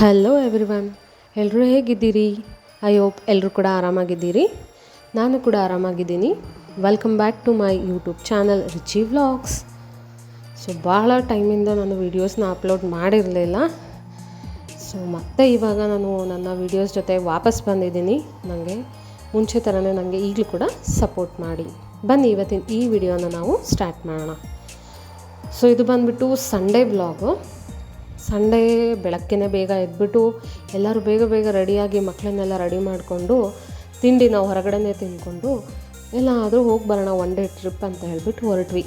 Hello everyone ಎಲ್ಲರೂ ಹೇಗಿದ್ದೀರಿ? I hope ಎಲ್ಲರೂ ಕೂಡ ಆರಾಮಾಗಿದ್ದೀರಿ. ನಾನು ಕೂಡ ಆರಾಮಾಗಿದ್ದೀನಿ. Welcome back to my YouTube channel Richie vlogs so ಭಾಳ ಟೈಮಿಂದ ನಾನು ವೀಡಿಯೋಸ್ನ ಅಪ್ಲೋಡ್ ಮಾಡಿರಲಿಲ್ಲ. ಸೊ ಮತ್ತೆ ಇವಾಗ ನಾನು ನನ್ನ ವೀಡಿಯೋಸ್ ಜೊತೆ ವಾಪಸ್ ಬಂದಿದ್ದೀನಿ. ನನಗೆ ಮುಂಚೆ ಥರನೇ ನನಗೆ ಈಗಲೂ ಕೂಡ ಸಪೋರ್ಟ್ ಮಾಡಿ. ಬನ್ನಿ, ಇವತ್ತಿನ ಈ ವಿಡಿಯೋನ ನಾವು ಸ್ಟಾರ್ಟ್ ಮಾಡೋಣ. ಸೊ ಇದು ಬಂದುಬಿಟ್ಟು ಸಂಡೇ ಬ್ಲಾಗು ಸಂಡೇ ಬೆಳಗ್ಗೆನೇ ಬೇಗ ಎದ್ಬಿಟ್ಟು ಎಲ್ಲರೂ ಬೇಗ ಬೇಗ ರೆಡಿಯಾಗಿ ಮಕ್ಕಳನ್ನೆಲ್ಲ ರೆಡಿ ಮಾಡಿಕೊಂಡು ತಿಂಡಿ ನಾವು ಹೊರಗಡೆನೇ ತಿಂದ್ಕೊಂಡು ಎಲ್ಲಾದರೂ ಹೋಗಿ ಬರೋಣ ಒನ್ ಡೇ ಟ್ರಿಪ್ ಅಂತ ಹೇಳಿಬಿಟ್ಟು ಹೊರಟ್ವಿ.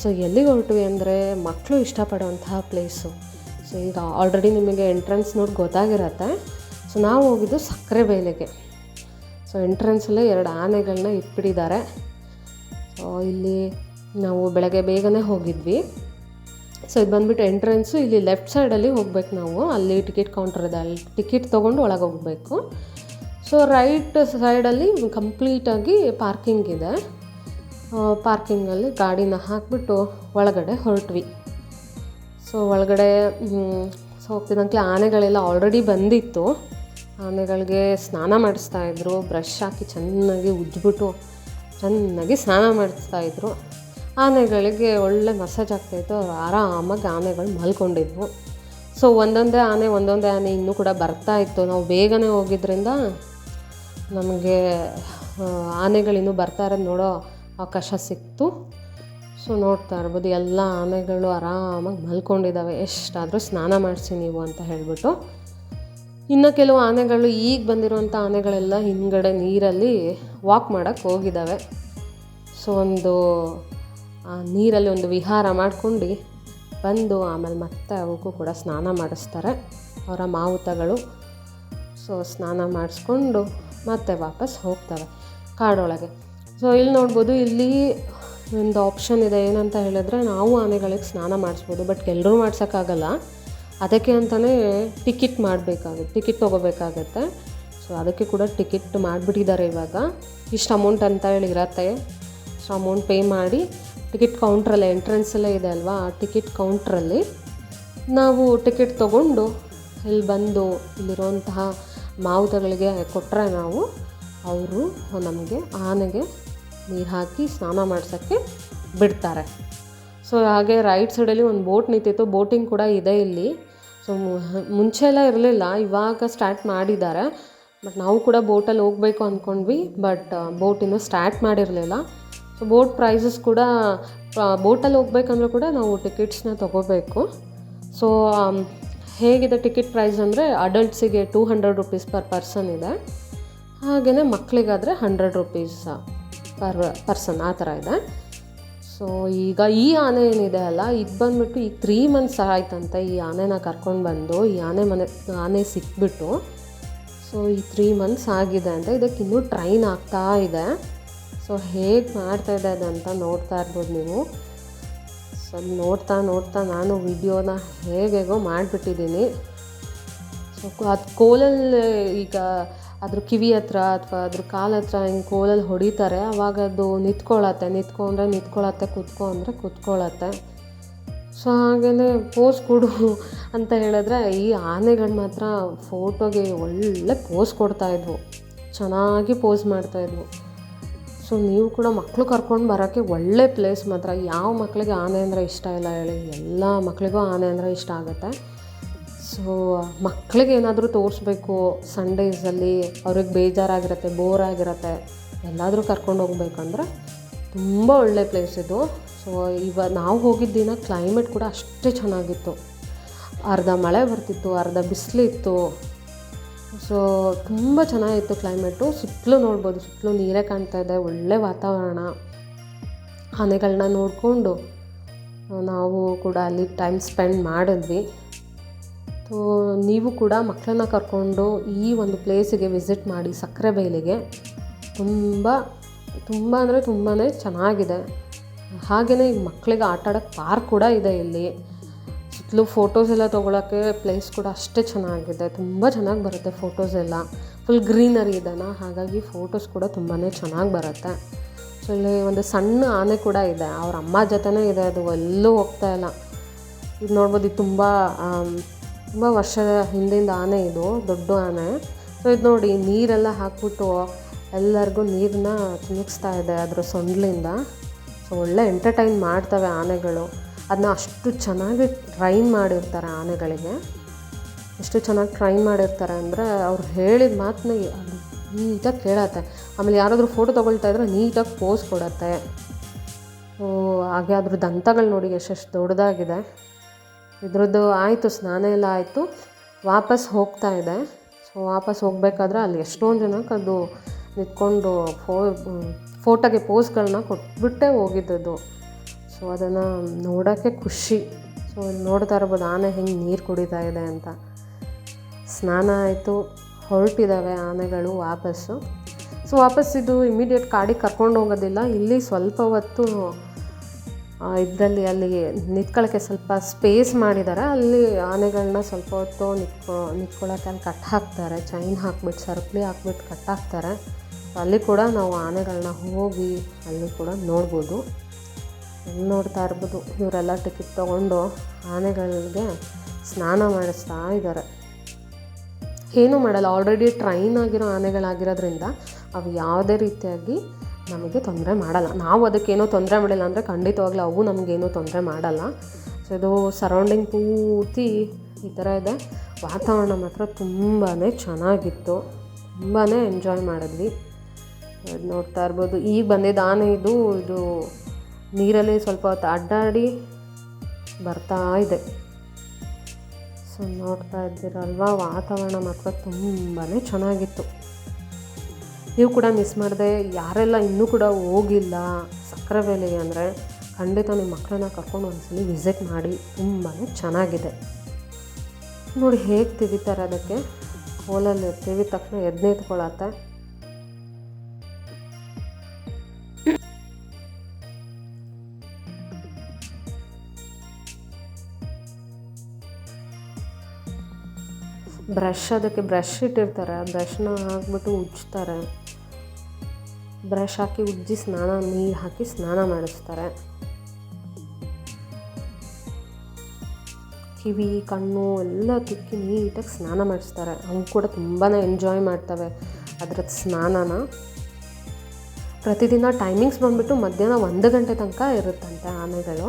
ಸೊ ಎಲ್ಲಿಗೆ ಹೊರಟ್ವಿ ಅಂದರೆ ಮಕ್ಕಳು ಇಷ್ಟಪಡುವಂತಹ ಪ್ಲೇಸು ಸೊ ಈಗ ಆಲ್ರೆಡಿ ನಿಮಗೆ ಎಂಟ್ರೆನ್ಸ್ ನೋಡಿ ಗೊತ್ತಾಗಿರತ್ತೆ. ಸೊ ನಾವು ಹೋಗಿದ್ದು ಸಕ್ಕರೆ ಬೇಲೆಗೆ. ಸೊ ಎಂಟ್ರೆನ್ಸಲ್ಲೇ ಎರಡು ಆನೆಗಳನ್ನ ಇಟ್ಬಿಟ್ಟಿದ್ದಾರೆ. ಸೊ ಇಲ್ಲಿ ನಾವು ಬೆಳಗ್ಗೆ ಬೇಗನೆ ಹೋಗಿದ್ವಿ. ಸೊ ಇದು ಬಂದ್ಬಿಟ್ಟು ಎಂಟ್ರೆನ್ಸು ಇಲ್ಲಿ ಲೆಫ್ಟ್ ಸೈಡಲ್ಲಿ ಹೋಗ್ಬೇಕು ನಾವು. ಅಲ್ಲಿ ಟಿಕೆಟ್ ಕೌಂಟರ್ ಇದೆ. ಅಲ್ಲಿ ಟಿಕೆಟ್ ತೊಗೊಂಡು ಒಳಗೆ ಹೋಗಬೇಕು. ಸೊ ರೈಟ್ ಸೈಡಲ್ಲಿ ಕಂಪ್ಲೀಟಾಗಿ ಪಾರ್ಕಿಂಗ್ ಇದೆ. ಪಾರ್ಕಿಂಗಲ್ಲಿ ಗಾಡಿನ ಹಾಕಿಬಿಟ್ಟು ಒಳಗಡೆ ಹೊರಟ್ವಿ. ಸೊ ಒಳಗಡೆ ಸೊ ಹೋಗ್ತಿದ್ದಂಗೆ ಆನೆಗಳೆಲ್ಲ ಆಲ್ರೆಡಿ ಬಂದಿತ್ತು. ಆನೆಗಳಿಗೆ ಸ್ನಾನ ಮಾಡಿಸ್ತಾಯಿದ್ರು ಬ್ರಷ್ ಹಾಕಿ ಚೆನ್ನಾಗಿ ಉಜ್ಜಿಬಿಟ್ಟು ಚೆನ್ನಾಗಿ ಸ್ನಾನ ಮಾಡಿಸ್ತಾ ಇದ್ರು. ಆನೆಗಳಿಗೆ ಒಳ್ಳೆ ಮಸಾಜ್ ಆಗ್ತಾಯಿತ್ತು ಆರಾಮಾಗಿ ಆನೆಗಳು ಮಲ್ಕೊಂಡಿದ್ವು. ಸೊ ಒಂದೊಂದೇ ಆನೆ ಒಂದೊಂದೇ ಆನೆ ಇನ್ನೂ ಕೂಡ ಬರ್ತಾ ಇತ್ತು. ನಾವು ಬೇಗನೆ ಹೋಗಿದ್ದರಿಂದ ನಮಗೆ ಆನೆಗಳಿನ್ನೂ ಬರ್ತಾ ಇರೋದು ನೋಡೋ ಅವಕಾಶ ಸಿಕ್ತು. ಸೊ ನೋಡ್ತಾ ಇರ್ಬೋದು, ಎಲ್ಲ ಆನೆಗಳು ಆರಾಮಾಗಿ ಮಲ್ಕೊಂಡಿದ್ದಾವೆ ಎಷ್ಟಾದರೂ ಸ್ನಾನ ಮಾಡಿಸಿ ನೀವು ಅಂತ ಹೇಳಿಬಿಟ್ಟು. ಇನ್ನು ಕೆಲವು ಆನೆಗಳು ಈಗ ಬಂದಿರುವಂಥ ಆನೆಗಳೆಲ್ಲ ಹಿಂದ್ಗಡೆ ನೀರಲ್ಲಿ ವಾಕ್ ಮಾಡೋಕ್ಕೆ ಹೋಗಿದ್ದಾವೆ ಸೊ ಒಂದು ನೀರಲ್ಲಿ ಒಂದು ವಿಹಾರ ಮಾಡ್ಕೊಂಡು ಬಂದು ಆಮೇಲೆ ಮತ್ತೆ ಅವಕ್ಕೂ ಕೂಡ ಸ್ನಾನ ಮಾಡಿಸ್ತಾರೆ. ಅವರ ಮಾವುತಗಳು. ಸೊ ಸ್ನಾನ ಮಾಡಿಸ್ಕೊಂಡು ಮತ್ತೆ ವಾಪಸ್ ಹೋಗ್ತವೆ ಕಾಡೊಳಗೆ. ಸೊ ಇಲ್ಲಿ ನೋಡ್ಬೋದು ಇಲ್ಲಿ ಒಂದು ಆಪ್ಷನ್ ಇದೆ. ಏನಂತ ಹೇಳಿದ್ರೆ ನಾವು ಆನೆಗಳಿಗೆ ಸ್ನಾನ ಮಾಡಿಸ್ಬೋದು ಬಟ್ ಎಲ್ಲರೂ ಮಾಡ್ಸೋಕ್ಕಾಗಲ್ಲ. ಅದಕ್ಕೆ ಅಂತಲೇ ಟಿಕೆಟ್ ಮಾಡಬೇಕಾಗುತ್ತೆ ಟಿಕೆಟ್ ತೊಗೋಬೇಕಾಗತ್ತೆ. ಸೊ ಅದಕ್ಕೆ ಕೂಡ ಟಿಕೆಟ್ ಮಾಡಿಬಿಟ್ಟಿದ್ದಾರೆ ಇವಾಗ. ಇಷ್ಟು ಅಮೌಂಟ್ ಅಂತ ಹೇಳಿ ಇರತ್ತೆ ಸೊ ಅಮೌಂಟ್ ಪೇ ಮಾಡಿ ಟಿಕೆಟ್ ಕೌಂಟ್ರಲ್ಲಿ ಎಲ್ಲ ಇದೆ ಅಲ್ವಾ? ಆ ಟಿಕೆಟ್ ಕೌಂಟ್ರಲ್ಲಿ ನಾವು ಟಿಕೆಟ್ ತೊಗೊಂಡು ಇಲ್ಲಿ ಬಂದು ಇಲ್ಲಿರುವಂತಹ ಮಾವುತಗಳಿಗೆ ಕೊಟ್ಟರೆ ನಾವು ಅವರು ನಮಗೆ ಆನೆಗೆ ನೀರು ಹಾಕಿ ಸ್ನಾನ ಮಾಡಿಸೋಕ್ಕೆ ಬಿಡ್ತಾರೆ. ಸೊ, ಹಾಗೆ ರೈಟ್ ಸೈಡಲ್ಲಿ ಒಂದು ಬೋಟ್ ನಿಂತಿತ್ತು. ಬೋಟಿಂಗ್ ಕೂಡ ಇದೆ ಇಲ್ಲಿ. ಸೊ ಮುಂಚೆ ಎಲ್ಲ ಇರಲಿಲ್ಲ, ಇವಾಗ ಸ್ಟಾರ್ಟ್ ಮಾಡಿದ್ದಾರೆ. ಬಟ್ ನಾವು ಕೂಡ ಬೋಟಲ್ಲಿ ಹೋಗಬೇಕು ಅಂದ್ಕೊಂಡ್ವಿ ಬಟ್, ಬೋಟ್ ಇನ್ನೂ ಸ್ಟಾರ್ಟ್ ಮಾಡಿರಲಿಲ್ಲ. ಸೊ ಬೋಟ್ ಪ್ರೈಸಸ್ ಕೂಡ ಬೋಟಲ್ಲಿ ಹೋಗ್ಬೇಕಂದ್ರೂ ಕೂಡ ನಾವು ಟಿಕೆಟ್ಸ್ನ ತೊಗೋಬೇಕು. ಸೊ ಹೇಗಿದೆ ಟಿಕೆಟ್ ಪ್ರೈಸ್ ಅಂದರೆ ಅಡಲ್ಟ್ಸಿಗೆ two hundred rupees per per ಇದೆ. ಹಾಗೆಯೇ ಮಕ್ಕಳಿಗಾದರೆ ಹಂಡ್ರೆಡ್ ರುಪೀಸ್ ಪರ್ ಪರ್ಸನ್ ಆ ಥರ ಇದೆ. ಸೊ ಈಗ ಈ ಆನೆ ಏನಿದೆ ಅಲ್ಲ, ಇದು ಬಂದುಬಿಟ್ಟು ಈ ತ್ರೀ ಮಂತ್ಸ್ ಆಯ್ತಂತೆ ಈ ಆನೆನ ಕರ್ಕೊಂಡು ಬಂದು, ಈ ಆನೆ ಮನೆ, ಆನೆ ಸಿಕ್ಬಿಟ್ಟು. ಸೊ ಈ ತ್ರೀ ಮಂತ್ಸ್ ಆಗಿದೆ ಅಂತ ಇದಕ್ಕೆ ಇನ್ನೂ ಟ್ರೈನ್ ಆಗ್ತಾ ಇದೆ. ಸೊ ಹೇಗೆ ಮಾಡ್ತಾ ಇದೆ ಅಂತ ನೋಡ್ತಾ ಇರ್ಬೋದು ನೀವು. ಸೊ ನೋಡ್ತಾ ನೋಡ್ತಾ ನಾನು ವಿಡಿಯೋನ ಹೇಗೆಗೋ ಮಾಡಿಬಿಟ್ಟಿದ್ದೀನಿ. ಸೊ ಅದು ಕೋಲಲ್ಲಿ ಈಗ ಅದ್ರ ಕಿವಿ ಹತ್ರ ಅಥವಾ ಅದ್ರ ಕಾಲ ಹತ್ರ ಹಿಂಗೆ ಕೋಲಲ್ಲಿ ಹೊಡಿತಾರೆ. ಆವಾಗ ಅದು ನಿಂತ್ಕೊಳ್ಳತ್ತೆ. ನಿಂತ್ಕೊಂಡ್ರೆ ನಿಂತ್ಕೊಳ್ಳತ್ತೆ, ಕುತ್ಕೊ ಅಂದರೆ ಕುತ್ಕೊಳ್ಳತ್ತೆ. ಸೊ ಹಾಗೆಯೇ ಪೋಸ್ ಕೊಡು ಅಂತ ಹೇಳಿದ್ರೆ ಈ ಆನೆಗಳು ಮಾತ್ರ ಫೋಟೋಗೆ ಒಳ್ಳೆ ಪೋಸ್ ಕೊಡ್ತಾಯಿದ್ವು ಚೆನ್ನಾಗಿ ಪೋಸ್ ಮಾಡ್ತಾಯಿದ್ವು ಸೊ ನೀವು ಕೂಡ ಮಕ್ಕಳು ಕರ್ಕೊಂಡು ಬರೋಕ್ಕೆ ಒಳ್ಳೆ ಪ್ಲೇಸ್ ಮಾತ್ರ. ಯಾವ ಮಕ್ಕಳಿಗೆ ಆನೆ ಅಂದರೆ ಇಷ್ಟ ಇಲ್ಲ ಹೇಳಿ. ಎಲ್ಲ ಮಕ್ಕಳಿಗೂ ಆನೆ ಅಂದರೆ ಇಷ್ಟ ಆಗುತ್ತೆ. ಸೊ ಮಕ್ಕಳಿಗೆ ಏನಾದರೂ ತೋರಿಸ್ಬೇಕು ಸಂಡೇಸಲ್ಲಿ ಅವ್ರಿಗೆ ಬೇಜಾರಾಗಿರುತ್ತೆ ಬೋರ್ ಆಗಿರುತ್ತೆ, ಎಲ್ಲಾದರೂ ಕರ್ಕೊಂಡು ಹೋಗ್ಬೇಕಂದ್ರೆ ತುಂಬ ಒಳ್ಳೆ ಪ್ಲೇಸ್ ಇದು. ಸೊ ಇವ, ನಾವು ಹೋಗಿದ್ದ ದಿನ ಕ್ಲೈಮೇಟ್ ಕೂಡ ಅಷ್ಟೇ ಚೆನ್ನಾಗಿತ್ತು. ಅರ್ಧ ಮಳೆ ಬರ್ತಿತ್ತು, ಅರ್ಧ ಬಿಸಿಲಿತ್ತು. ಸೊ ತುಂಬ ಚೆನ್ನಾಗಿತ್ತು ಕ್ಲೈಮೇಟು. ಸುತ್ತಲೂ ನೋಡ್ಬೋದು, ಸುತ್ತಲೂ ನೀರೇ ಕಾಣ್ತಾ ಇದೆ, ಒಳ್ಳೆ ವಾತಾವರಣ. ಆನೆಗಳನ್ನ ನೋಡಿಕೊಂಡು ನಾವು ಕೂಡ ಅಲ್ಲಿ ಟೈಮ್ ಸ್ಪೆಂಡ್ ಮಾಡಿದ್ವಿ. ಸೊ ನೀವು ಕೂಡ ಮಕ್ಕಳನ್ನ ಕರ್ಕೊಂಡು ಈ ಒಂದು ಪ್ಲೇಸಿಗೆ ವಿಸಿಟ್ ಮಾಡಿ, ಸಕ್ಕರೆ ಬೈಲಿಗೆ. ತುಂಬ ತುಂಬ ಅಂದರೆ ತುಂಬಾ ಚೆನ್ನಾಗಿದೆ. ಹಾಗೆಯೇ ಮಕ್ಕಳಿಗೆ ಆಟ ಆಡೋಕ್ಕೆ ಪಾರ್ಕ್ ಕೂಡ ಇದೆ ಇಲ್ಲಿ. ಸುತ್ತಲೂ ಫೋಟೋಸ್ ಎಲ್ಲ ತೊಗೊಳಕ್ಕೆ ಪ್ಲೇಸ್ ಕೂಡ ಅಷ್ಟೇ ಚೆನ್ನಾಗಿದೆ. ತುಂಬ ಚೆನ್ನಾಗಿ ಬರುತ್ತೆ ಫೋಟೋಸ್ ಎಲ್ಲ. ಫುಲ್ ಗ್ರೀನರಿ ಇದೆನ? ಹಾಗಾಗಿ ಫೋಟೋಸ್ ಕೂಡ ತುಂಬಾ ಚೆನ್ನಾಗಿ ಬರುತ್ತೆ. ಸೊ ಇಲ್ಲಿ ಒಂದು ಸಣ್ಣ ಆನೆ ಕೂಡ ಇದೆ. ಅವ್ರ ಅಮ್ಮ ಜೊತೆನೇ ಇದೆ. ಅದು ಎಲ್ಲೂ ಹೋಗ್ತಾ ಇಲ್ಲ. ಇದು ನೋಡ್ಬೋದು, ಇದು ತುಂಬ ತುಂಬ ವರ್ಷದ ಹಿಂದಿಂದ ಆನೆ ಇದು, ದೊಡ್ಡ ಆನೆ. ಸೊ ಇದು ನೋಡಿ, ನೀರೆಲ್ಲ ಹಾಕ್ಬಿಟ್ಟು ಎಲ್ಲರಿಗೂ ನೀರನ್ನ ತಿನ್ನಿಸ್ತಾ ಇದೆ ಅದರ ಸೊಂಡ್ಲಿಂದ. ಸೊ ಒಳ್ಳೆ ಎಂಟರ್ಟೈನ್ ಮಾಡ್ತವೆ ಆನೆಗಳು. ಅದನ್ನ ಅಷ್ಟು ಚೆನ್ನಾಗಿ ಟ್ರೈನ್ ಮಾಡಿರ್ತಾರೆ ಆನೆಗಳಿಗೆ. ಎಷ್ಟು ಚೆನ್ನಾಗಿ ಟ್ರೈನ್ ಮಾಡಿರ್ತಾರೆ ಅಂದರೆ ಅವ್ರು ಹೇಳಿದ ಮಾತನ್ನ ನೀಟಾಗಿ ಕೇಳತ್ತೆ. ಆಮೇಲೆ ಯಾರಾದರೂ ಫೋಟೋ ತೊಗೊಳ್ತಾ ಇದ್ರೆ ನೀಟಾಗಿ ಪೋಸ್ ಕೊಡತ್ತೆ. ಓ, ಹಾಗೆ ಅದ್ರ ದಂತಗಳು ನೋಡಿ ಎಷ್ಟೆಷ್ಟು ದೊಡ್ಡದಾಗಿದೆ. ಇದ್ರದ್ದು ಆಯಿತು, ಸ್ನಾನ ಎಲ್ಲ ಆಯಿತು. ವಾಪಸ್ ಹೋಗ್ತಾ ಇದೆ. ಸೊ, ವಾಪಸ್ ಹೋಗಬೇಕಾದ್ರೆ ಅಲ್ಲಿ ಎಷ್ಟೊಂದು ಜನಕ್ಕೆ ಅದು ನಿಂತ್ಕೊಂಡು ಫೋ ಫೋಟೋಗೆ ಪೋಸ್ಗಳನ್ನ ಕೊಟ್ಬಿಟ್ಟೆ ಹೋಗಿದ್ದದು ಸೊ ಅದನ್ನು ನೋಡೋಕ್ಕೆ ಖುಷಿ. ಸೊ ನೋಡ್ತಾ ಇರ್ಬೋದು ಆನೆ ಹೆಂಗೆ ನೀರು ಕುಡಿತಾ ಇದೆ ಅಂತ. ಸ್ನಾನ ಆಯಿತು ಹೊರಟಿದ್ದಾವೆ ಆನೆಗಳು ವಾಪಸ್ಸು ಸೊ ವಾಪಸ್ ಇದು ಇಮಿಡಿಯೇಟ್ ಕಾಡಿಗೆ ಕರ್ಕೊಂಡು ಹೋಗೋದಿಲ್ಲ. ಇಲ್ಲಿ ಸ್ವಲ್ಪ ಹೊತ್ತು ಇದರಲ್ಲಿ ಅಲ್ಲಿ ನಿಂತ್ಕೊಳ್ಳೋಕ್ಕೆ ಸ್ವಲ್ಪ ಸ್ಪೇಸ್ ಮಾಡಿದ್ದಾರೆ ಅಲ್ಲಿ ಆನೆಗಳನ್ನ ಸ್ವಲ್ಪ ಹೊತ್ತು ನಿತ್ಕೊ ನಿಂತ್ಕೊಳ್ಳೋಕೆ ಅಲ್ಲಿ ಕಟ್ ಹಾಕ್ತಾರೆ. ಚೈನ್ ಹಾಕ್ಬಿಟ್ಟು ಸರಪಳಿ ಹಾಕ್ಬಿಟ್ಟು ಕಟ್ ಹಾಕ್ತಾರೆ. ಅಲ್ಲಿ ಕೂಡ ನಾವು ಆನೆಗಳನ್ನ ಹೋಗಿ ಅಲ್ಲಿ ಕೂಡ ನೋಡ್ಬೋದು. ನೋಡ್ತಾ ಇರ್ಬೋದು. ಇವರೆಲ್ಲ ಟಿಕೆಟ್ ತೊಗೊಂಡು ಆನೆಗಳಿಗೆ ಸ್ನಾನ ಮಾಡಿಸ್ತಾ ಇದ್ದಾರೆ. ಏನೂ ಮಾಡಲ್ಲ. ಆಲ್ರೆಡಿ ಟ್ರೈನ್ ಆಗಿರೋ ಆನೆಗಳಾಗಿರೋದ್ರಿಂದ ಅವು ಯಾವುದೇ ರೀತಿಯಾಗಿ ನಮಗೆ ತೊಂದರೆ ಮಾಡಲ್ಲ. ನಾವು ಅದಕ್ಕೇನೋ ತೊಂದರೆ ಮಾಡಿಲ್ಲ ಅಂದರೆ ಖಂಡಿತವಾಗ್ಲೂ ಅವು ನಮಗೇನೂ ತೊಂದರೆ ಮಾಡಲ್ಲ. ಸೊ ಇದು ಸರೌಂಡಿಂಗ್ ಪೂರ್ತಿ ಈ ಥರ ಇದೆ. ವಾತಾವರಣ ಮಾತ್ರ ತುಂಬಾ ಚೆನ್ನಾಗಿತ್ತು. ತುಂಬಾ ಎಂಜಾಯ್ ಮಾಡಿದ್ವಿ. ನೋಡ್ತಾ ಇರ್ಬೋದು. ಈಗ ಬಂದಿದ್ದ ಆನೆ ಇದು ಇದು ನೀರಲ್ಲಿ ಸ್ವಲ್ಪ ಹೊತ್ತು ಅಡ್ಡಾಡಿ ಬರ್ತಾ ಇದೆ. ಸೊ, ನೋಡ್ತಾ ಇದ್ದೀರಲ್ವಾ? ವಾತಾವರಣ ಮಾತ್ರ ತುಂಬಾ ಚೆನ್ನಾಗಿತ್ತು. ನೀವು ಕೂಡ ಮಿಸ್ ಮಾಡಿದೆ, ಯಾರೆಲ್ಲ ಇನ್ನೂ ಕೂಡ ಹೋಗಿಲ್ಲ, ಸಕ್ಕರೆ ಸಕ್ಕರೆಬೇಲಿಗೆ ಅಂದರೆ ಖಂಡಿತ ನಿಮ್ಮ ಮಕ್ಕಳನ್ನ ಕರ್ಕೊಂಡು ಒಂದ್ಸಲಿ ವಿಸಿಟ್ ಮಾಡಿ ತುಂಬಾ ಚೆನ್ನಾಗಿದೆ. ನೋಡಿ ಹೇಗೆ ತೆಗಿತಾರೆ ಅದಕ್ಕೆ? ಹೋಲಲ್ಲಿ ತೆಗಿದ ತಕ್ಷಣ ಎದ್ದು ಬ್ರಷ್ ಅದಕ್ಕೆ ಬ್ರಷ್ ಇಟ್ಟಿರ್ತಾರೆ. ಬ್ರಷ್ನ ಹಾಕ್ಬಿಟ್ಟು ಉಜ್ಜ್ತಾರೆ ಬ್ರಷ್ ಹಾಕಿ ಉಜ್ಜಿ ಸ್ನಾನ, ನೀರು ಹಾಕಿ ಸ್ನಾನ ಮಾಡಿಸ್ತಾರೆ. ಕಿವಿ, ಕಣ್ಣು ಎಲ್ಲ ತಿಕ್ಕಿ ನೀಟಾಗಿ ಸ್ನಾನ ಮಾಡಿಸ್ತಾರೆ. ಅವು ಕೂಡ ತುಂಬಾ ಎಂಜಾಯ್ ಮಾಡ್ತವೆ ಅದ್ರದ್ದು ಸ್ನಾನನ. ಪ್ರತಿದಿನ ಟೈಮಿಂಗ್ಸ್ ಬಂದುಬಿಟ್ಟು ಮಧ್ಯಾಹ್ನ ಒಂದು ಗಂಟೆ ತನಕ ಇರುತ್ತಂತೆ ಆನೆಗಳು.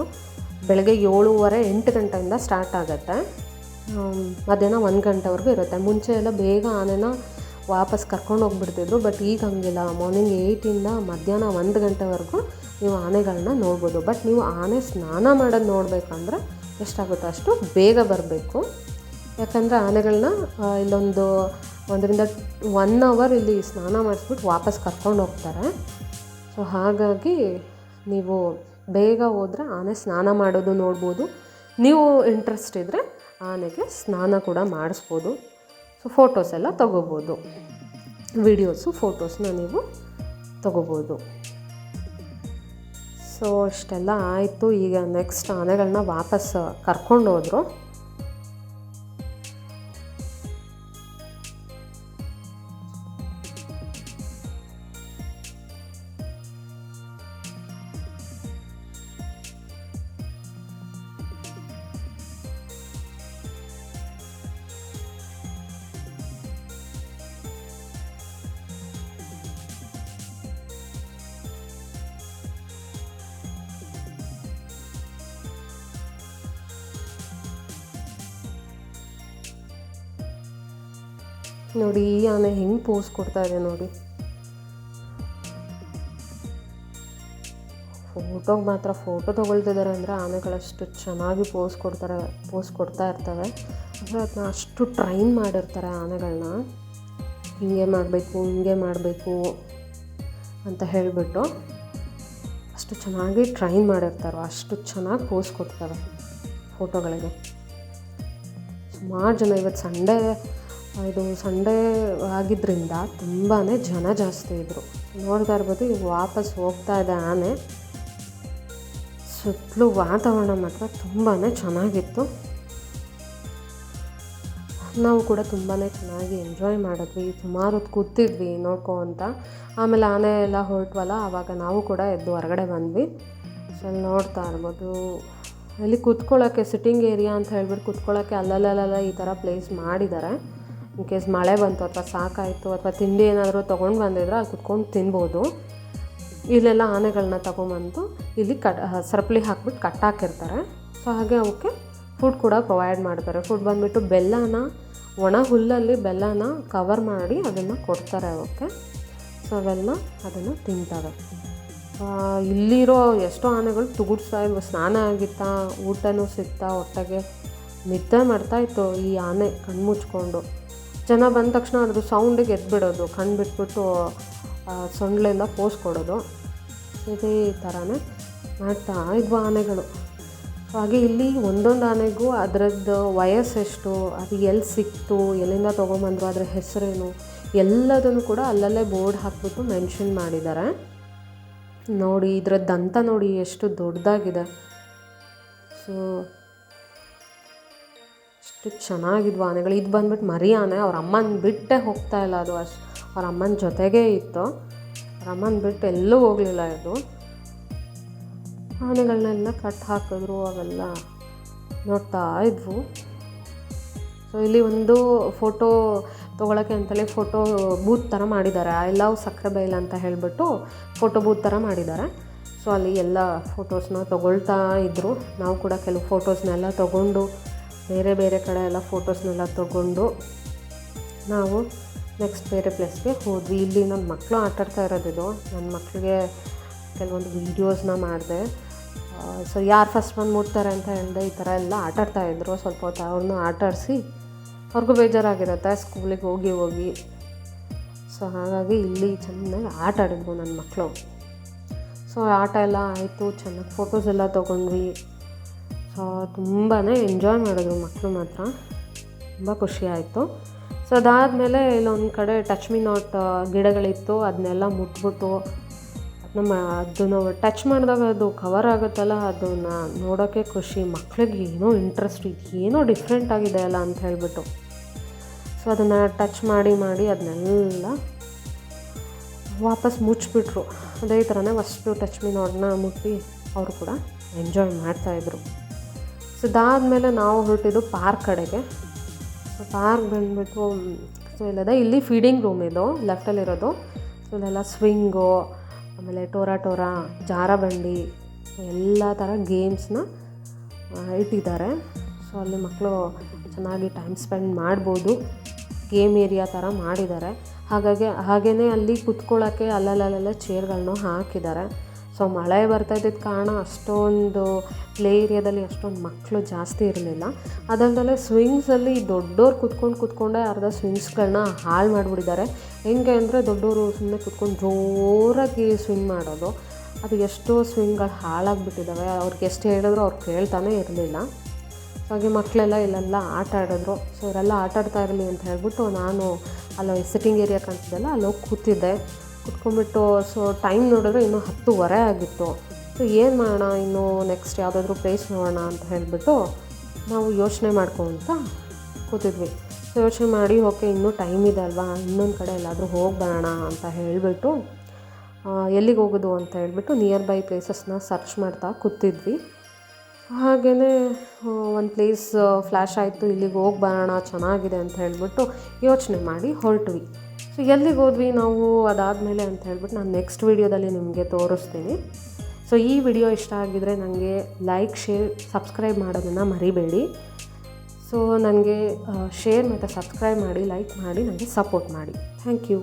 ಬೆಳಗ್ಗೆ ಏಳುವರೆ ಎಂಟು ಗಂಟೆಯಿಂದ ಸ್ಟಾರ್ಟ್ ಆಗುತ್ತೆ. ಮಧ್ಯಾಹ್ನ ಒಂದು ಗಂಟೆವರೆಗೂ ಇರುತ್ತೆ. ಮುಂಚೆ ಎಲ್ಲ ಬೇಗ ಆನೆನ ವಾಪಸ್ ಕರ್ಕೊಂಡು ಹೋಗ್ಬಿಡ್ತಿದ್ರು ಬಟ್ ಈಗ ಹಂಗಿಲ್ಲ. ಮಾರ್ನಿಂಗ್ ಏಯ್ಟಿಂದ ಮಧ್ಯಾಹ್ನ ಒಂದು ಗಂಟೆವರೆಗೂ ನೀವು ಆನೆಗಳನ್ನ ನೋಡ್ಬೋದು. ಬಟ್ ನೀವು ಆನೆ ಸ್ನಾನ ಮಾಡೋದು ನೋಡಬೇಕಂದ್ರೆ ಎಷ್ಟಾಗುತ್ತೋ ಅಷ್ಟು ಬೇಗ ಬರಬೇಕು. ಯಾಕಂದರೆ ಆನೆಗಳನ್ನ ಇಲ್ಲೊಂದು ಒಂದರಿಂದ ಒನ್ ಅವರ್ ಇಲ್ಲಿ ಸ್ನಾನ ಮಾಡಿಸ್ಬಿಟ್ಟು ವಾಪಸ್ ಕರ್ಕೊಂಡು ಹೋಗ್ತಾರೆ. ಸೊ ಹಾಗಾಗಿ ನೀವು ಬೇಗ ಹೋದರೆ ಆನೆ ಸ್ನಾನ ಮಾಡೋದು ನೋಡ್ಬೋದು. ನೀವು ಇಂಟ್ರೆಸ್ಟ್ ಇದ್ದರೆ ಆನೆಗೆ ಸ್ನಾನ ಕೂಡ ಮಾಡಿಸ್ಬೋದು. ಸೊ ಫೋಟೋಸ್ ಎಲ್ಲ ತೊಗೋಬೋದು. ವಿಡಿಯೋಸು ಫೋಟೋಸ್ನ ನೀವು ತಗೋಬೋದು. ಸೊ ಅಷ್ಟೆಲ್ಲ ಆಯಿತು. ಈಗ ನೆಕ್ಸ್ಟ್ ಆನೆಗಳನ್ನ ವಾಪಸ್ ಕರ್ಕೊಂಡು ಹೋದರು ನೋಡಿ ಈ ಆನೆ ಹೆಂಗೆ ಪೋಸ್ ಕೊಡ್ತಾ ಇದೆ ನೋಡಿ. ಫೋಟೋಗೆ ಮಾತ್ರ ಫೋಟೋ ತೊಗೊಳ್ತಿದ್ದಾರೆ ಅಂದರೆ ಆನೆಗಳಷ್ಟು ಚೆನ್ನಾಗಿ ಪೋಸ್ ಕೊಡ್ತಾರೆ ಪೋಸ್ ಕೊಡ್ತಾ ಇರ್ತವೆ. ಅಂದರೆ ಅದನ್ನ ಅಷ್ಟು ಟ್ರೈನ್ ಮಾಡಿರ್ತಾರೆ ಆನೆಗಳನ್ನ ಹಿಂಗೆ ಮಾಡಬೇಕು ಹಿಂಗೆ ಮಾಡಬೇಕು ಅಂತ ಹೇಳಿಬಿಟ್ಟು ಅಷ್ಟು ಚೆನ್ನಾಗಿ ಟ್ರೈನ್ ಮಾಡಿರ್ತಾರೋ, ಅಷ್ಟು ಚೆನ್ನಾಗಿ ಪೋಸ್ ಕೊಡ್ತವೆ ಫೋಟೋಗಳಿಗೆ ಸುಮಾರು ಜನ ಇವತ್ತು ಸಂಡೇ ಇದು ಸಂಡೇ ಆಗಿದ್ದರಿಂದ ತುಂಬಾ ಜನ ಜಾಸ್ತಿ ಇದ್ದರು ನೋಡ್ತಾ ಇರ್ಬೋದು ಈಗ ವಾಪಸ್ ಹೋಗ್ತಾ ಇದೆ ಆನೆ. ಸುತ್ತಲೂ ವಾತಾವರಣ ಮಾತ್ರ ತುಂಬಾ ಚೆನ್ನಾಗಿತ್ತು. ನಾವು ಕೂಡ ತುಂಬಾ ಚೆನ್ನಾಗಿ ಎಂಜಾಯ್ ಮಾಡಿದ್ವಿ. ಸುಮಾರು ಹೊತ್ತು ಕೂತಿದ್ವಿ, ನೋಡ್ಕೋ ಅಂತ. ಆಮೇಲೆ ಆನೆ ಎಲ್ಲ ಹೊರಟ್ವಲ್ಲ, ಆವಾಗ ನಾವು ಕೂಡ ಎದ್ದು ಹೊರಗಡೆ ಬಂದ್ವಿ. ಸೊ ಅಲ್ಲಿ ನೋಡ್ತಾ ಇರ್ಬೋದು. ಅಲ್ಲಿ ಕೂತ್ಕೊಳ್ಳೋಕ್ಕೆ ಸಿಟ್ಟಿಂಗ್ ಏರಿಯಾ ಅಂತ ಹೇಳ್ಬಿಟ್ಟು ಕೂತ್ಕೊಳ್ಳೋಕ್ಕೆ ಅಲ್ಲಲ್ಲಲ್ಲ ಈ ಥರ ಪ್ಲೇಸ್ ಮಾಡಿದ್ದಾರೆ. ಇನ್ ಕೇಸ್ ಮಳೆ ಬಂತು ಅಥವಾ ಸಾಕಾಯಿತು ಅಥವಾ ತಿಂಡಿ ಏನಾದರೂ ತೊಗೊಂಡು ಬಂದಿದ್ರೆ ಅಲ್ಲಿ ಕುತ್ಕೊಂಡು ತಿನ್ಬೋದು. ಇಲ್ಲೆಲ್ಲ ಆನೆಗಳನ್ನ ತೊಗೊಂಬಂದು ಇಲ್ಲಿ ಕಟ್ ಸರಪಳಿ ಹಾಕ್ಬಿಟ್ಟು ಕಟ್ಟಾಕಿರ್ತಾರೆ. ಸೊ ಹಾಗೆ ಅವಕ್ಕೆ ಫುಡ್ ಕೂಡ ಪ್ರೊವೈಡ್ ಮಾಡ್ತಾರೆ. ಫುಡ್ ಬಂದುಬಿಟ್ಟು ಬೆಲ್ಲನ, ಒಣ ಹುಲ್ಲಲ್ಲಿ ಬೆಲ್ಲನ ಕವರ್ ಮಾಡಿ ಅದನ್ನು ಕೊಡ್ತಾರೆ ಅವಕ್ಕೆ. ಸೊ ಅವೆಲ್ಲ ಅದನ್ನು ತಿಂತಾರೆ. ಇಲ್ಲಿರೋ ಎಷ್ಟೋ ಆನೆಗಳು ತುಗುಡ್ಸ್ತಾ ಸ್ನಾನ ಆಗಿತ್ತಾ, ಊಟನೂ ಸಿಗ್ತಾ, ಹೊಟ್ಟೆಗೆ ನಿದ್ದೆ ಮಾಡ್ತಾ ಇತ್ತು ಈ ಆನೆ ಕಣ್ಣು ಮುಚ್ಕೊಂಡು ಜನ ಬಂದ ತಕ್ಷಣ ಅದ್ರ ಸೌಂಡಿಗೆ ಎದ್ಬಿಡೋದು ಕಣ್ಣು ಬಿಟ್ಬಿಟ್ಟು ಪೋಸ್ ಕೊಡೋದು. ಇದೇ ಥರನೇ ಮಾಡ್ತಾ ಇದ್ವು ಆನೆಗಳು. ಹಾಗೆ ಇಲ್ಲಿ ಒಂದೊಂದು ಆನೆಗೂ ಅದರದ್ದು ವಯಸ್ಸೆಷ್ಟು ಅದು ಎಲ್ಲಿ ಸಿಕ್ತು, ಎಲ್ಲಿಂದ ತೊಗೊಂಬಂದ್ರು, ಅದರ ಹೆಸರೇನು, ಎಲ್ಲದನ್ನು ಕೂಡ ಅಲ್ಲಲ್ಲೇ ಬೋರ್ಡ್ ಹಾಕ್ಬಿಟ್ಟು ಮೆನ್ಷನ್ ಮಾಡಿದ್ದಾರೆ. ನೋಡಿ ಇದರ ದಂತ ನೋಡಿ ಎಷ್ಟು ದೊಡ್ಡದಾಗಿದೆ. ಸೊ ಎಷ್ಟು ಚೆನ್ನಾಗಿದ್ವು ಆನೆಗಳು. ಇದು ಬಂದ್ಬಿಟ್ಟು ಮರಿ ಆನೆ. ಅವ್ರ ಅಮ್ಮನ ಬಿಟ್ಟೇ ಹೋಗ್ತಾ ಇಲ್ಲ ಅದು ಅಷ್ಟು ಅವ್ರ ಅಮ್ಮನ ಜೊತೆಗೇ ಇತ್ತು. ಅವ್ರ ಅಮ್ಮನ ಬಿಟ್ಟು ಎಲ್ಲೂ ಹೋಗಲಿಲ್ಲ ಇದು. ಆನೆಗಳನ್ನೆಲ್ಲ ಕಟ್ ಹಾಕಿದ್ರು ಅವೆಲ್ಲ ನೋಡ್ತಾ ಇದ್ವು. ಸೊ ಇಲ್ಲಿ ಒಂದು ಫೋಟೋ ತೊಗೊಳಕ್ಕೆ ಅಂತಲೇ ಫೋಟೋ ಬೂತ್ ಥರ ಮಾಡಿದ್ದಾರೆ. ಐ ಲವ್ ಸಕ್ಕರೆ ಬೈಲ್ ಅಂತ ಹೇಳಿಬಿಟ್ಟು ಫೋಟೋ ಬೂತ್ ಥರ ಮಾಡಿದ್ದಾರೆ. ಸೊ ಅಲ್ಲಿ ಎಲ್ಲ ಫೋಟೋಸ್ನ ತೊಗೊಳ್ತಾ ಇದ್ದರು ನಾವು ಕೂಡ ಕೆಲವು ಫೋಟೋಸ್ನೆಲ್ಲ ತೊಗೊಂಡು ಬೇರೆ ಬೇರೆ ಕಡೆ ಎಲ್ಲ ಫೋಟೋಸ್ನೆಲ್ಲ ತೊಗೊಂಡು ನಾವು ನೆಕ್ಸ್ಟ್ ಬೇರೆ ಪ್ಲೇಸ್ಗೆ ಹೋದ್ವಿ. ಇಲ್ಲಿ ನನ್ನ ಮಕ್ಕಳು ಆಟಾಡ್ತಾ ಇರೋದಿದು. ನನ್ನ ಮಕ್ಕಳಿಗೆ ಕೆಲವೊಂದು ವೀಡಿಯೋಸ್ನ ಮಾಡಿದೆ. ಸೊ ಯಾರು ಫಸ್ಟ್ ಬಂದು ಮುಟ್ತಾರೆ ಅಂತ ಹೇಳಿದೆ, ಈ ಥರ ಎಲ್ಲ ಆಟಾಡ್ತಾ ಇದ್ದರು ಸ್ವಲ್ಪ ಹೊತ್ತು ಅವ್ರನ್ನೂ ಆಟಾಡಿಸಿ ಅವ್ರಿಗೂ ಬೇಜಾರಾಗಿರುತ್ತೆ. ಸ್ಕೂಲಿಗೆ ಹೋಗಿ ಹೋಗಿ. ಸೊ ಹಾಗಾಗಿ ಇಲ್ಲಿ ಚೆನ್ನಾಗಿ ಆಟ ಆಡಿದ್ವು ನನ್ನ ಮಕ್ಕಳು ಸೊ ಆಟ ಎಲ್ಲ ಆಯಿತು. ಚೆನ್ನಾಗಿ ಫೋಟೋಸ್ ಎಲ್ಲ ತೊಗೊಂಡ್ವಿ. ತುಂಬಾ ಎಂಜಾಯ್ ಮಾಡಿದ್ರು ಮಕ್ಕಳು ಮಾತ್ರ. ತುಂಬ ಖುಷಿ ಆಯಿತು. ಸೊ ಅದಾದಮೇಲೆ ಇಲ್ಲೊಂದು ಕಡೆ ಟಚ್ ಮಿ ನಾಟ್ ಗಿಡಗಳಿತ್ತು. ಅದನ್ನೆಲ್ಲ ಮುಟ್ಬಿಟ್ಟು ನಮ್ಮ ಅದನ್ನು ಟಚ್ ಮಾಡಿದಾಗ ಅದು ಕವರ್ ಆಗುತ್ತಲ್ಲ, ಅದನ್ನು ನೋಡೋಕ್ಕೆ ಖುಷಿ. ಮಕ್ಳಿಗೆ ಏನೋ ಇಂಟ್ರೆಸ್ಟ್ ಏನೋ ಡಿಫ್ರೆಂಟ್ ಆಗಿದೆ ಅಲ್ಲ ಅಂತ ಹೇಳಿಬಿಟ್ಟು. ಸೊ ಅದನ್ನು ಟಚ್ ಮಾಡಿ ಮಾಡಿ ಅದನ್ನೆಲ್ಲ ವಾಪಸ್ ಮುಚ್ಚಿಬಿಟ್ರು ಅದೇ ಥರನೇ ಫಸ್ಟು ಟಚ್ ಮಿ ನೋಡನ್ನ ಮುಟ್ಟಿ ಅವರು ಕೂಡ ಎಂಜಾಯ್ ಮಾಡ್ತಾಯಿದ್ರು ಸೊ ಅದಾದಮೇಲೆ ನಾವು ಹೊರಟಿದ್ದು ಪಾರ್ಕ್ ಕಡೆಗೆ. ಸೊ ಪಾರ್ಕ್ ಬಂದುಬಿಟ್ಟು, ಸೊ ಇಲ್ಲದೆ ಇಲ್ಲಿ ಫೀಡಿಂಗ್ ರೂಮ್ ಇದು ಲೆಫ್ಟಲ್ಲಿರೋದು ಸೊ ಇಲ್ಲೆಲ್ಲ ಸ್ವಿಂಗು, ಆಮೇಲೆ ಟೋರಾ ಟೋರಾ, ಜಾರಬಂಡಿ ಎಲ್ಲ ಥರ ಗೇಮ್ಸ್ನ ಇಟ್ಟಿದ್ದಾರೆ. ಸೊ ಅಲ್ಲಿ ಮಕ್ಕಳು ಚೆನ್ನಾಗಿ ಟೈಮ್ ಸ್ಪೆಂಡ್ ಮಾಡ್ಬೋದು. ಗೇಮ್ ಏರಿಯಾ ಥರ ಮಾಡಿದ್ದಾರೆ. ಹಾಗಾಗಿ ಹಾಗೆಯೇ ಅಲ್ಲಿ ಕುತ್ಕೊಳ್ಳೋಕ್ಕೆ ಅಲ್ಲಲ್ಲಲ್ಲೆಲ್ಲ ಚೇರ್ಗಳನ್ನೂ ಹಾಕಿದ್ದಾರೆ. ಸೊ ಮಳೆ ಬರ್ತಾ ಇದ್ದಿದ್ದ ಕಾರಣ ಅಷ್ಟೊಂದು ಪ್ಲೇ ಏರಿಯಾದಲ್ಲಿ ಅಷ್ಟೊಂದು ಮಕ್ಕಳು ಜಾಸ್ತಿ ಇರಲಿಲ್ಲ. ಅದಲ್ಲದೆ ಸ್ವಿಂಗ್ಸಲ್ಲಿ ದೊಡ್ಡೋರು ಕುತ್ಕೊಂಡು ಕುತ್ಕೊಂಡೆ ಅರ್ಧ ಸ್ವಿಂಗ್ಸ್ಗಳನ್ನ ಹಾಳು ಮಾಡಿಬಿಟ್ಟಿದ್ದಾರೆ. ಹೆಂಗೆ ಅಂದರೆ ದೊಡ್ಡವರು ಸುಮ್ಮನೆ ಕುತ್ಕೊಂಡು ಜೋರಾಗಿ ಸ್ವಿಂಗ್ ಮಾಡೋದು. ಅದು ಎಷ್ಟೋ ಸ್ವಿಂಗ್ಗಳು ಹಾಳಾಗಿಬಿಟ್ಟಿದ್ದಾವೆ ಅವ್ರಿಗೆ ಎಷ್ಟು ಹೇಳಿದ್ರು ಅವ್ರು ಕೇಳ್ತಾನೆ ಇರಲಿಲ್ಲ. ಹಾಗೆ ಮಕ್ಕಳೆಲ್ಲ ಇಲ್ಲೆಲ್ಲ ಆಟ ಆಡಿದ್ರು. ಸೊ ಅವರೆಲ್ಲ ಆಟ ಆಡ್ತಾ ಇರಲಿ ಅಂತ ಹೇಳ್ಬಿಟ್ಟು ನಾನು ಅಲ್ಲಿ ಸಿಟ್ಟಿಂಗ್ ಏರಿಯಾ ಕಾಣ್ತಿದ್ದಲ್ಲ, ಅಲ್ಲೋಗಿ ಕೂತಿದ್ದೆ. ಕುತ್ಕೊಂಡ್ಬಿಟ್ಟು ಸೊ ಟೈಮ್ ನೋಡಿದ್ರೆ ಇನ್ನೂ ಹತ್ತುವರೆ ಆಗಿತ್ತು. ಸೊ ಏನು ಮಾಡೋಣ, ಇನ್ನು ನೆಕ್ಸ್ಟ್ ಯಾವುದಾದ್ರೂ ಪ್ಲೇಸ್ ನೋಡೋಣ ಅಂತ ಹೇಳಿಬಿಟ್ಟು ನಾವು ಯೋಚನೆ ಮಾಡ್ಕೊತ ಕೂತಿದ್ವಿ. ಸೊ ಯೋಚನೆ ಮಾಡಿ ಓಕೆ ಇನ್ನೂ ಟೈಮ್ ಇದೆ ಅಲ್ವಾ, ಇನ್ನೊಂದು ಕಡೆ ಎಲ್ಲಾದರೂ ಹೋಗಿ ಬರೋಣ ಅಂತ ಹೇಳಿಬಿಟ್ಟು ಎಲ್ಲಿಗೆ ಹೋಗೋದು ಅಂತ ಹೇಳಿಬಿಟ್ಟು ನಿಯರ್ ಬೈ ಪ್ಲೇಸಸ್ನ ಸರ್ಚ್ ಮಾಡ್ತಾ ಕೂತಿದ್ವಿ. ಹಾಗೆಯೇ ಒಂದು ಪ್ಲೇಸ್ ಫ್ಲ್ಯಾಶ್ ಆಯಿತು, ಇಲ್ಲಿಗೆ ಹೋಗಿ ಬರೋಣ, ಚೆನ್ನಾಗಿದೆ ಅಂತ ಹೇಳಿಬಿಟ್ಟು ಯೋಚನೆ ಮಾಡಿ ಹೊರಟ್ವಿ. ಸೊ ಎಲ್ಲಿಗೆ ಹೋದ್ವಿ ನಾವು ಅದಾದಮೇಲೆ ಅಂತ ಹೇಳ್ಬಿಟ್ಟು ನಾನು ನೆಕ್ಸ್ಟ್ ವೀಡಿಯೋದಲ್ಲಿ ನಿಮಗೆ ತೋರಿಸ್ತೀನಿ. ಸೊ ಈ ವಿಡಿಯೋ ಇಷ್ಟ ಆಗಿದರೆ ನನಗೆ ಲೈಕ್ ಶೇರ್ ಸಬ್ಸ್ಕ್ರೈಬ್ ಮಾಡೋದನ್ನು ಮರಿಬೇಡಿ. ಸೊ ನನಗೆ ಶೇರ್ ಮತ್ತು ಸಬ್ಸ್ಕ್ರೈಬ್ ಮಾಡಿ ಲೈಕ್ ಮಾಡಿ ನನಗೆ ಸಪೋರ್ಟ್ ಮಾಡಿ. Thank you